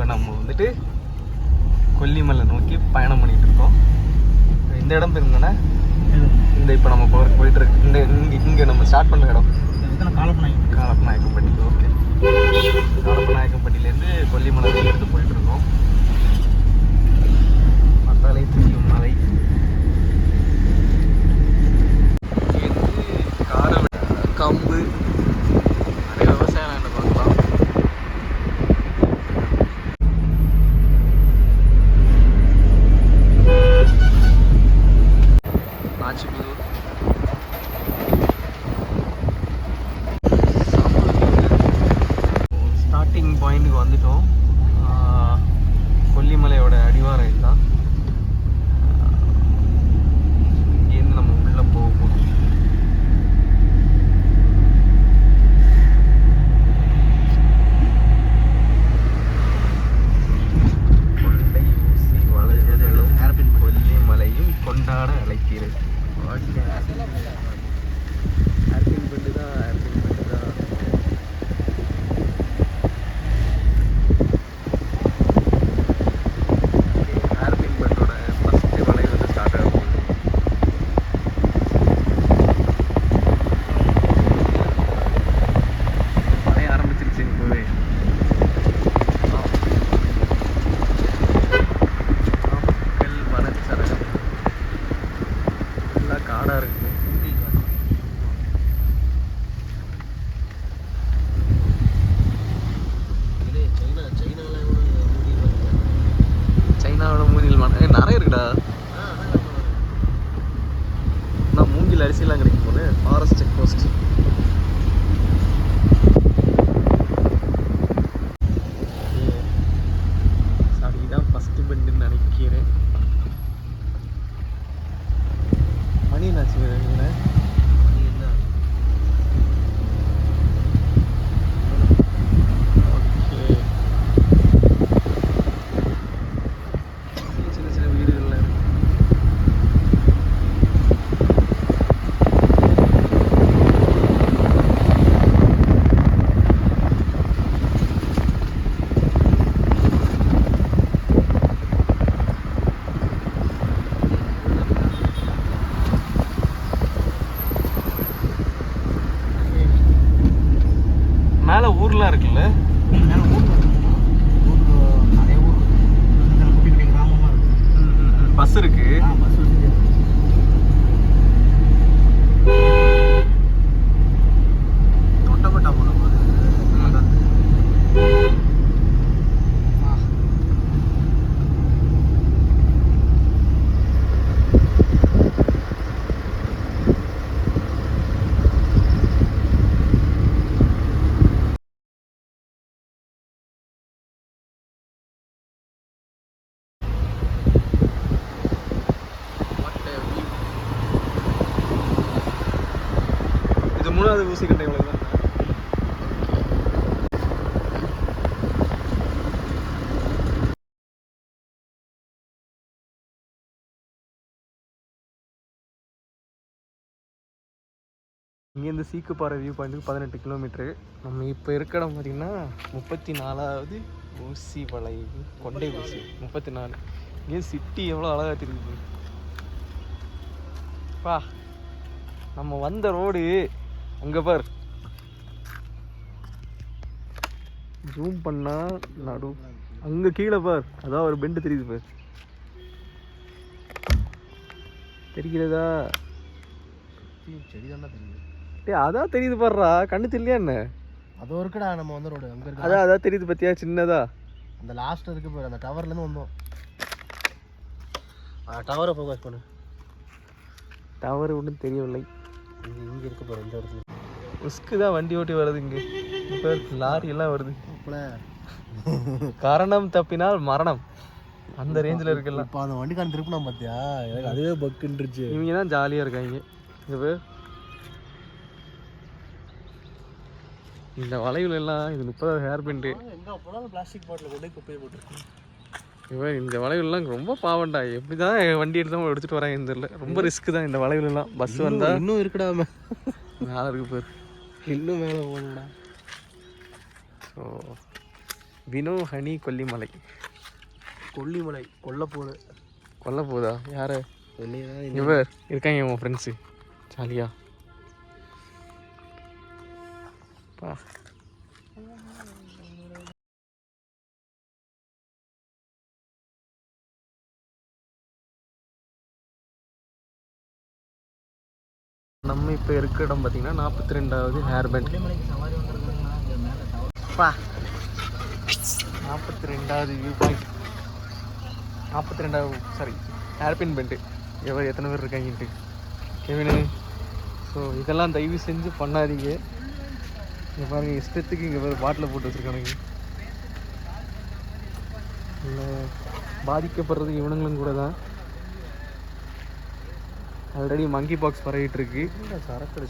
இப்போ நம்ம வந்துட்டு கொல்லிமலை நோக்கி பயணம் பண்ணிட்டு இருக்கோம் இந்த இடம் பேர் என்னன்னா இந்த இப்போ நம்ம போ- போயிட்டு இருக்கு இந்த இங்கே இங்கே நம்ம ஸ்டார்ட் பண்ண இடம். காலப்பனாங்க காலப்பநாயக்கம்பட்டி ஓகே காலப்பநாயக்கம்பட்டியிலேருந்து கொல்லிமலை எடுத்து போயிட்டு இருக்கோம் பார்த்தாலே மூணாவது ஊசி கட்டை இவ்வளவு தான் இங்கேருந்து சீக்குப்பாறை வியூ பாயிண்ட்டுக்கு பதினெட்டு கிலோமீட்ரு நம்ம இப்போ இருக்கிற இடம் பார்த்திங்கன்னா முப்பத்தி நாலாவது ஊசி வளைவு கொண்டை ஊசி. முப்பத்தி நாலு இங்கே சிட்டி எவ்வளோ அழகாக தெரியுது. பா நம்ம வந்த ரோடு அங்கே பார். ஜூம் பண்ணா நடு. அங்கே கீழே பார். அதான் ஒரு பெண்டு தெரியுது பார். தெரிகிறதா? செடி தானே தெரியுது. டேய் அதான் தெரியுது பாருடா கண்ணு தெரியலையா என்ன? அதோ இருக்குடா நம்ம வந்த ரோடு அங்க இருக்கு? அதான் அதான் தெரியுது பத்தியா? சின்னதா. அந்த லாஸ்ட் இருக்கு பாரு அந்த டவர்ல இருந்து வந்தோம். டவரை ஃபோக்கஸ் பண்ணு. டவர் ஒன்றும் தெரியவில்லை. இங்க இங்க இருக்கு பாரு இந்த இடத்துல. உஸ்க்கு தான் வண்டி ஓட்டி வருது இங்கே. இப்போ லாரி எல்லாம் வருது. காரணம் தப்பினால் மரணம். அந்த ரேஞ்சில் இருக்குல்ல இப்போ அந்த வண்டிக்காரன் திருப்பினா பார்த்தியா எனக்கு அதுவே பக்குன்றுச்சு இவங்க தான் ஜாலியாக இருக்காங்க. இது பேர். இந்த வளைவுல எல்லாம் இது முப்பதாவது ஹேர் பிண்டு எங்க போனாலும் பிளாஸ்டிக் பாட்டில் கொண்டு போய் குப்பையை போட்டுருக்கு இவன் இந்த வளைவுலாம் ரொம்ப பாவம்டா. எப்படி தான் வண்டி எடுத்து எடுத்துகிட்டு வராங்கன்னு தெரியல. ரொம்ப ரிஸ்க் தான் இந்த வளைவுலலாம் பஸ் வந்தால் இன்னும் இருக்குடா மே- மேலே இருக்கு பேர். இன்னும் மேலே போகணும்டா. So Vino honey Kollimalai. Kollimalai கொல்லப்போடு. கொல்ல போதா யாரு இவர். இருக்காங்க உன் ஃப்ரெண்ட்ஸு ஜாலியா. பா. இப்போ இருக்க இடம் பார்த்தீங்கன்னா நாற்பத்தி ரெண்டாவது ஹேர் பேண்ட் பா. நாற்பத்தி ரெண்டாவது வியூ பாயிண்ட் நாற்பத்தி ரெண்டாவது சாரி ஹேர்பின் பெண்ட்டு எவ்வளோ எத்தனை பேர் இருக்காங்கன்ட்டு. கெவினு ஸோ இதெல்லாம் தயவு செஞ்சு பண்ணாதீங்க. இங்கே பாருங்கள் இஷ்டத்துக்கு இங்கே பேர் பாட்டில் போட்டு வச்சுருக்கானுங்க. இல்லை பாதிக்கப்படுறது இவனுங்களும் கூட தான். ஆல்ரெடி மங்கி பாக்ஸ் பரவிட்டு இருக்கு சரக்கு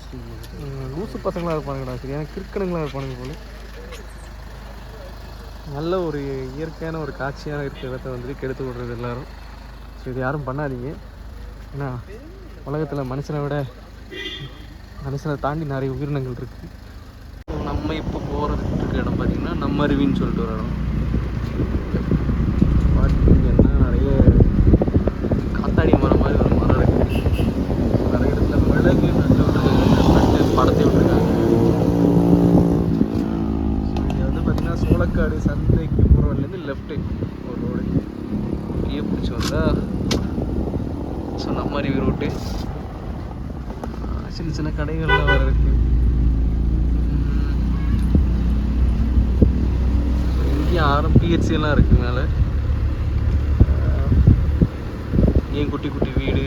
லூசு பசங்களாக இருப்பானுங்கடா சரியான கிறுக்கணுங்களாக இருப்பானுங்க போல. நல்ல ஒரு இயற்கையான ஒரு காட்சியான இருக்கிற இடத்த வந்துட்டு கெடுத்து விடுறது எல்லாரும். ஸோ இது யாரும் பண்ணாதீங்க. ஏன்னா உலகத்தில் மனுஷனை விட மனுஷனை தாண்டி நிறைய உயிரினங்கள் இருக்குது நம்ம இப்போ போகிறதுக்கு இருக்க இடம் பார்த்திங்கன்னா நம்ம அருவின்னு சொல்லிட்டு ஒரு இடம். பார்த்தீங்கன்னா நிறைய காத்தாடி மரம் மாதிரி ஒரு மரம் இருக்குது நிறைய இடத்துல மிளகு நட்டு விட்டுருக்காங்க நட்டு படத்தை விட்டுருக்காங்க இங்கே வந்து பார்த்தீங்கன்னா சோளக்காடு சந்தைக்கு போகிறவன்லேருந்து லெஃப்ட்டு ஒரு ரோடு அப்படியே பிடிச்சி வந்தா சொன்ன மாதிரி ரூட்டு சின்ன சின்ன கடைகள்லாம் வேறு இருக்குது இங்கேயும் ஆரம் பிஹெச்சி இருக்குது மேலே. ஏன் குட்டி குட்டி வீடு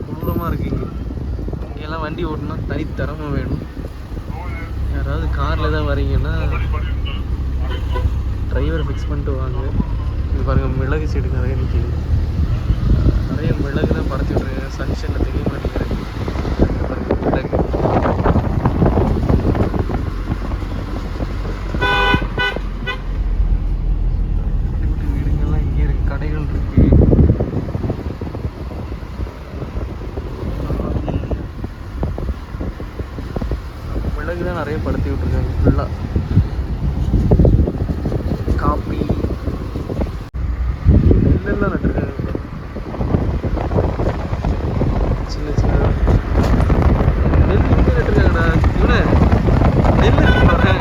கொடூரமாக இருக்கு இங்கே இங்கெல்லாம் வண்டி ஓட்டினா தனித்தரமா வேணும். யாராவது காரில் தான் வரீங்கன்னா டிரைவர் ஃபிக்ஸ் பண்ணிட்டு வாங்க. இது பாருங்க மிளகு செடி நிறைய நிற்கிது நிறைய மிளகு தான் பறத்து சன்ஷனில் தெரிய மாட்டேங்கிறேன் இங்க பாருங்க மிளகு குட்டி குட்டி வீடுங்கள்லாம் இங்கே இருக்கு கடைகள் இருக்கு மிளகு தான் நிறைய படுத்தி விட்டுருக்காங்க ஃபுல்லாக காப்பி நெல்லெல்லாம் நட்டுருக்காங்க சின்ன சின்ன நெல் இங்கே நட்டுருக்காங்கடா இவனே நெல் இருக்கு பாரு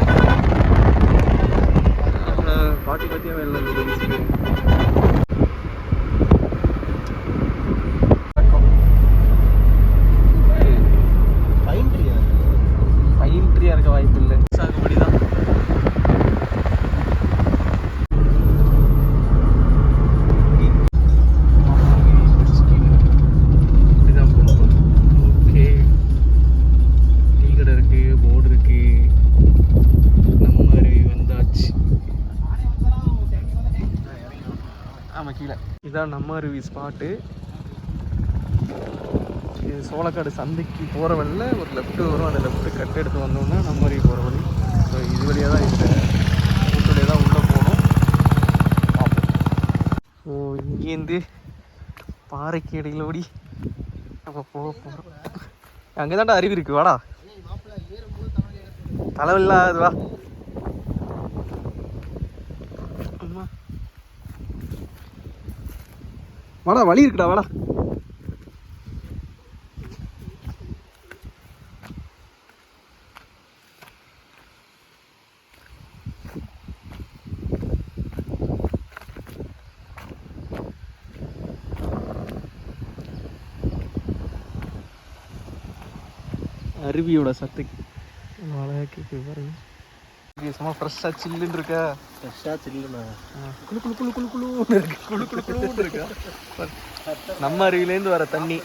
ஆஹா, பாட்டி பாட்டியாக வேலை இல்லை பைன்ட்ரியா பைன் ட்ரீயாக இருக்க வாய்ப்பு இல்லை சாகுபடி தான் இப்படிதான் போகணும் ஓகே டீ கடை இருக்கு போர்டு இருக்கு நம்ம அருவி வந்தாச்சு ஆமாம் கீழே இதான் நம்ம அருவி ஸ்பாட்டு இது சோளக்காடு சந்தைக்கு போகிற வழியில் ஒரு லெஃப்ட் வரும் அந்த லெஃப்ட்டு கட் எடுத்து வந்தோம்னா நம்ம அருவி போகிற வழி. ஸோ இது வழியாக தான் இந்த ரூட்டுடைய தான் உள்ளே போகணும். பார்ப்போம் ஸோ இங்கேருந்து பாறைக்கு இடையில ஓடி நம்ம போக போகிறோம் அங்கே தான்டா அருவி இருக்கு வாடா. தலைவலில்லாது வா. வாடா வழி இருக்குடா வாடா. அருவியோட சத்து. அழகாக கேட்குது பாருங்க. இது சும்மா ஃப்ரெஷ்ஷாக சில்லுன்னு இருக்கா. ஃப்ரெஷ்ஷாக சில்லுண்ணா குளு குளு குளு குளு குளுன்னு இருக்கு. குளு குளு குளுன்னு இருக்கா. நம்ம அருவிலேருந்து வர தண்ணி.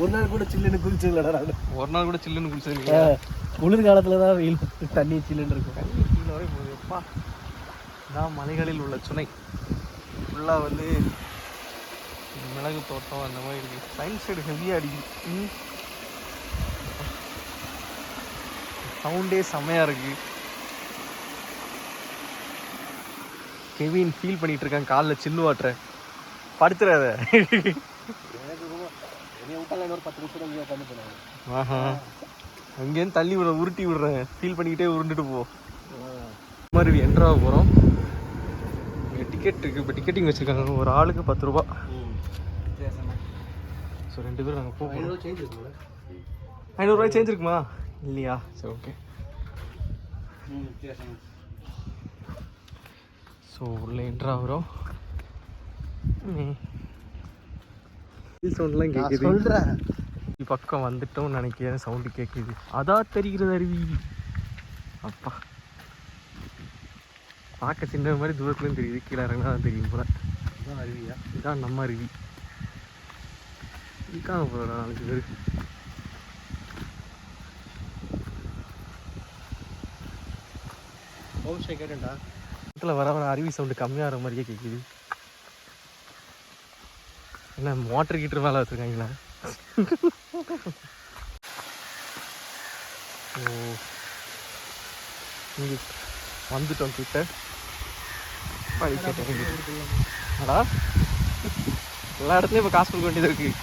ஒரு நாள் கூட சில்லுன்னு குதிச்சதுலடா நான். ஒரு நாள் கூட சில்லுன்னு குளிச்சிருக்கீங்க குளிர் காலத்துல தான் வெயில் தண்ணி சில்லுன்னு இருக்கும். கீழே வரை போகுது. எப்பா? இதான் மலைகளில் உள்ள சுனை. ஃபுல்லாக வந்து மிளகு தோட்டம் அந்த மாதிரி இருக்கு. சைன்ஸ் சைடு ஹெவியாக அடிக்குது. சவுண்டே செம்மையாக இருக்கு. கெவின் ஃபீல் பண்ணிட்டு இருக்கான் காலில் சில்லு வாட்டுற. படுத்துறாத ஆஹா. அங்கேருந்து தள்ளி விட உருட்டி விடுறேன் ஃபீல் பண்ணிக்கிட்டே உருண்டுட்டு போ. மறுபடி என்ட்ரா போகிறோம் இங்கே டிக்கெட் இருக்குது இப்போ டிக்கெட்டிங் வச்சுருக்காங்க. ஒரு ஆளுக்கு பத்து ரூபா. ஸோ ரெண்டு பேரும் நாங்கள் போகிறோம் ஐநூறுரூவா சேஞ்ச் இருக்குமா? இல்லையா சரி ஓகே ஸோ உள்ள என்ட்ரா ஆகிறோம் சவுண்ட்லாம் கேட்குது சொல்கிறேன் பக்கம் வந்துட்டோம்னு நினைக்கிறேன் சவுண்டு கேட்குது அதான் தெரிகிறது அருவி. அப்பா. பார்க்க சின்ன மாதிரி தூரத்துலேயும் தெரியுது கீழே இறங்கினா தான் தெரியும் போல. அருவியா? இதான் நம்ம அருவி. இருக்காங்க போல நாலஞ்சு பேர். ஸ்டே கேட்டேன்டா. இடத்துல வர வர அருவி சவுண்டு கம்மியாகிற மாதிரியே கேட்குது என்ன மோட்டர் கீட்டர் மேலே வச்சுருக்காங்களா? ஓ. இங்கே வந்துட்டோம் கிட்ட. அடா. எல்லா இடத்துலையும் இப்போ காசு கொடுக்க வேண்டியது இருக்குது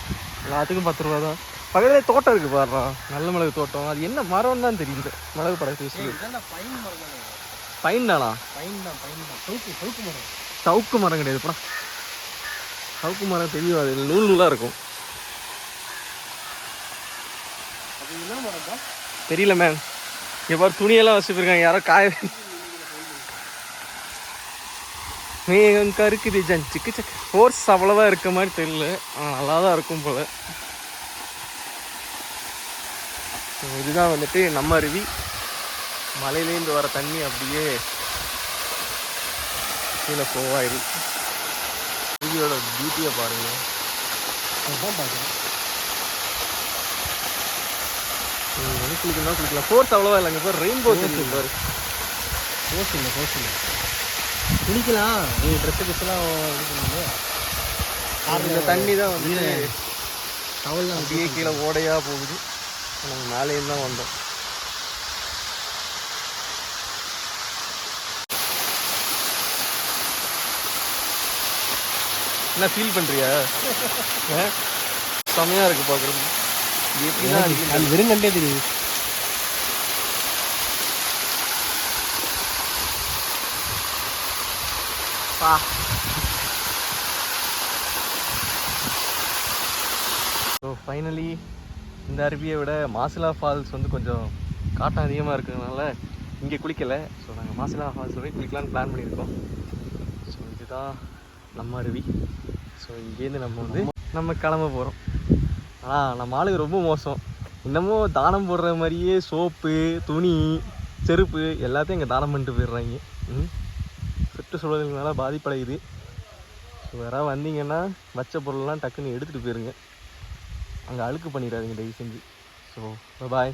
எல்லாத்துக்கும் பத்து ரூபா தான். பக்கத்துலேயே தோட்டம் இருக்குது பாடுறா நல்ல மிளகு தோட்டம். அது என்ன மரம்னு தான் தெரியுது மிளகு இதுதான் பைன் தானே? பைன் தானா பைன் தான். சவுக்கு சவுக்கு மரம். சவுக்கு மரம் கிடையாது படா. சவுக்கு மரம் தெரியும் அது நூல் நூலாக இருக்கும். அது என்ன மரம் தான்? தெரியல மேம் பாரு துணியெல்லாம் வச்சு போயிருக்காங்க யாரோ காய மேகம் கருக்குது ஜஞ்சுக்கு சக்கு ஃபோர்ஸ் அவ்வளோவா இருக்க மாதிரி தெரியல. நல்லா தான் இருக்கும் போல. இதுதான் வந்துட்டு நம்ம அருவி. மலையிலேருந்து வர தண்ணி அப்படியே கீழே போவாயிரு. அருவியோட பியூட்டியை பாருங்க. அதுதான் பார்க்குறேன் குளிக்கலாம் குளிக்கலாம். ஃபோர்ஸ் அவ்வளோவா இல்லைங்க பாரு ரெயின்போ தெரியும் பாரு. கோஸ் இல்லை கோஸ் இல்லை. குளிக்கலாம். நீ ட்ரெஸ்ஸு கிஸ்லாம் இது பண்ணுங்க இந்த தண்ணி தான் வந்து டவல் தான் அப்படியே கீழே ஓடையா போகுது. நாங்கள் மேலேயும் தான் வந்தோம். என்ன ஃபீல் பண்றியா? ஆ? செமையா இருக்கு பார்க்குறது? அது வெறும் கண்டே தெரியுது. பா. ஸோ ஃபைனலி இந்த அருவியை விட மாசிலா ஃபால்ஸ் வந்து கொஞ்சம் காட்டம் அதிகமாக இருக்கிறதுனால இங்கே குளிக்கலை. ஸோ நாங்கள் மாசிலா ஃபால்ஸ் போய் குளிக்கலாம்னு பிளான் பண்ணியிருக்கோம். ஸோ இதுதான் நம்ம அருவி. ஸோ இங்கேருந்து நம்ம வந்து நம்ம கிளம்ப போகிறோம் ஆனால் நம்ம ஆளுக்கு ரொம்ப மோசம். இன்னமும் தானம் போடுற மாதிரியே சோப்பு துணி செருப்பு எல்லாத்தையும் இங்கே தானம் பண்ணிட்டு போயிடுறாங்க. ம்? பாதிப்படையுது. ஸோ யாராவது வந்தீங்கன்னா வச்ச பொருள்லாம் டக்குன்னு எடுத்துகிட்டு போயிருங்க. அங்கே அழுக்கு பண்ணிடாதீங்க தயவு செஞ்சு. So bye